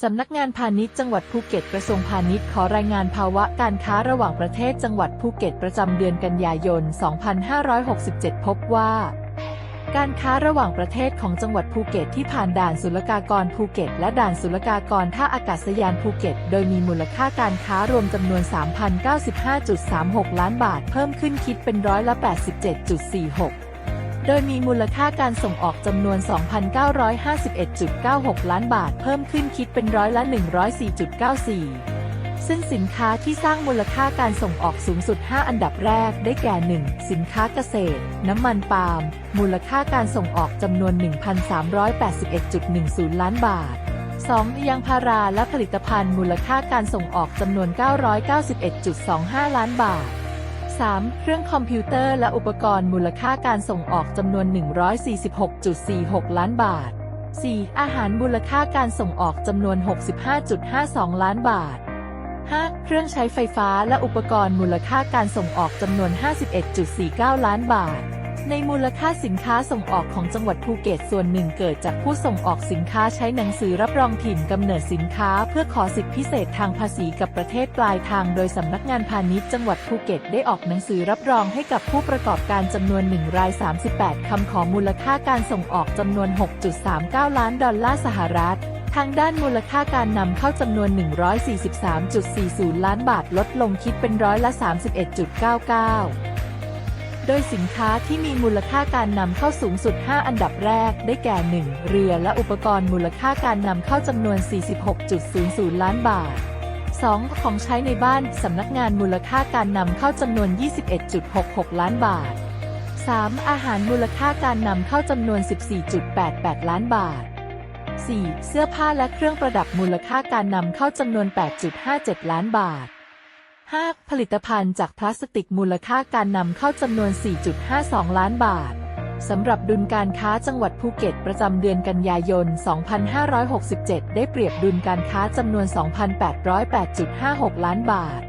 สำนักงานพาณิชย์จังหวัดภูเก็ตกระทรวงพาณิชย์ขอรายงานภาวะการค้าระหว่างประเทศจังหวัดภูเก็ตประจำเดือนกันยายน 2567 พบว่า การค้าระหว่างประเทศของจังหวัดภูเก็ตที่ผ่านด่านศุลกากรภูเก็ต และด่านศุลกากรท่าอากาศยานภูเก็ต โดยมีมูลค่าการค้ารวมจำนวน 3,095.36 ล้านบาท เพิ่มขึ้นคิดเป็นร้อยละ 87.46 โดยมีมูลค่าการส่งออกจำนวน 2,951.96 ล้านบาท เพิ่มขึ้นคิดเป็นร้อยละ 104.94 ซึ่งสินค้าที่สร้างมูลค่าการส่งออกสูงสุด 5 อันดับแรกได้แก่ 1. สินค้าเกษตร น้ำมันปาล์ม มูลค่าการส่งออกจำนวน 1,381.10 ล้านบาท 2. ยางพาราและผลิตภัณฑ์มูลค่าการส่งออกจำนวน 991.25 ล้านบาท 3. เครื่องคอมพิวเตอร์และอุปกรณ์มูลค่าการส่งออกจำนวน 146.46 ล้านบาท 4. อาหารมูลค่าการส่งออกจำนวน 65.52 ล้านบาท 5. เครื่องใช้ไฟฟ้าและอุปกรณ์มูลค่าการส่งออกจำนวน 51.49 ล้านบาท ในมูลค่าสินค้าส่งออกของจังหวัดภูเก็ตส่วนหนึ่งเกิดจากผู้ส่งออกสินค้าใช้หนังสือรับรองถิ่นกำเนิดสินค้า เพื่อขอสิทธิพิเศษทางภาษีกับประเทศปลายทาง โดยสำนักงานพาณิชย์จังหวัดภูเก็ตได้ออกหนังสือรับรองให้กับผู้ประกอบการจำนวน1ราย 38 คำขอมูลค่าการส่งออกจำนวน 6.39 ล้านดอลลาร์สหรัฐทางด้านมูลค่าการนำเข้าจำนวน 143.40 ล้านบาทลดลงคิดเป็นร้อยละ 31.99 โดยสินค้าที่มีมูลค่าการนำเข้าสูงสุด 5 อันดับแรก ได้แก่ 1. เรือและอุปกรณ์มูลค่าการนำเข้าจำนวน 46.00 ล้านบาท 2. ของใช้ในบ้านสำนักงานมูลค่าการนำเข้าจำนวน 21.66 ล้านบาท 3. อาหารมูลค่าการนำเข้าจำนวน 14.88 ล้านบาท 4. เสื้อผ้าและเครื่องประดับมูลค่าการนำเข้าจำนวน 8.57 ล้านบาท 5. ผลิตภัณฑ์จากพลาสติกมูลค่าการนำเข้าจำนวน 4.52 ล้านบาทสำหรับดุลการค้าจังหวัดภูเก็ตประจำเดือนกันยายน 2567 ได้เปรียบดุลการค้าจำนวน 2,808.56 ล้านบาท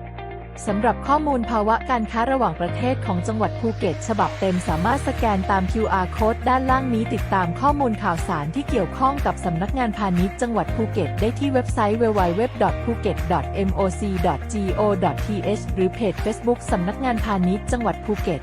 สำหรับข้อมูลภาวะการค้าระหว่างประเทศของจังหวัดภูเก็ต ฉบับเต็มสามารถสแกนตาม QR code ด้านล่างนี้ติดตามข้อมูลข่าวสารที่เกี่ยวข้องกับสำนักงานพาณิชย์จังหวัดภูเก็ต ได้ที่เว็บไซต์ www.phuket.moc.go.th หรือเพจ Facebook สำนักงานพาณิชย์จังหวัดภูเก็ต